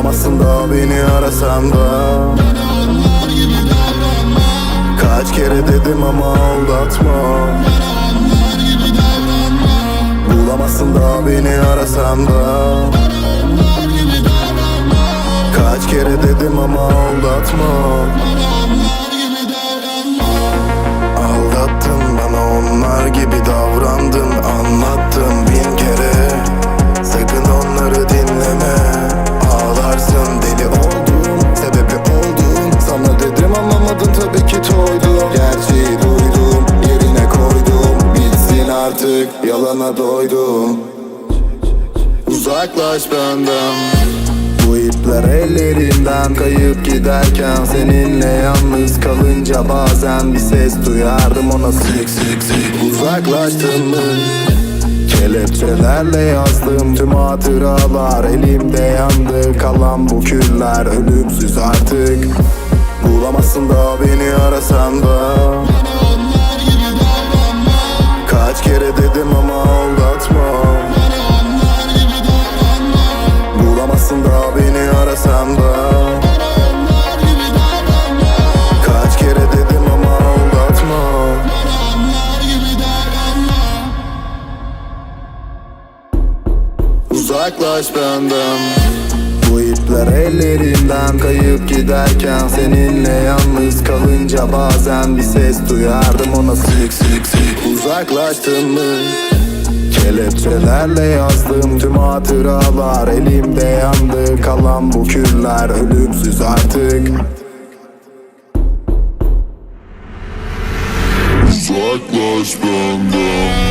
arasam da Kaç kere dedim ama aldatma. Bulamazsın da beni arasam da. Kaç kere dedim ama aldatma. Aldattın bana onlar gibi davrandın Yalana doydum Uzaklaş benden. Bu ipler ellerinden kayıp giderken Seninle yalnız kalınca bazen bir ses duyardım ona. Sık sık sık Uzaklaştın? Kelepçelerle yazdım tüm hatıralar. Elimde yandı kalan bu küller. Ölümsüz artık. Bulamazsın da beni arasan da. Kaç kere dedim Uzaklaş benden. Bu ipler ellerinden kayıp giderken Seninle yalnız kalınca bazen bir ses duyardım ona. Sık sık sık Uzaklaştın mı? Kelepçelerle yazdım tüm hatıralar. Elimde yandı kalan bu küller. Ölümsüz artık. Uzaklaş benden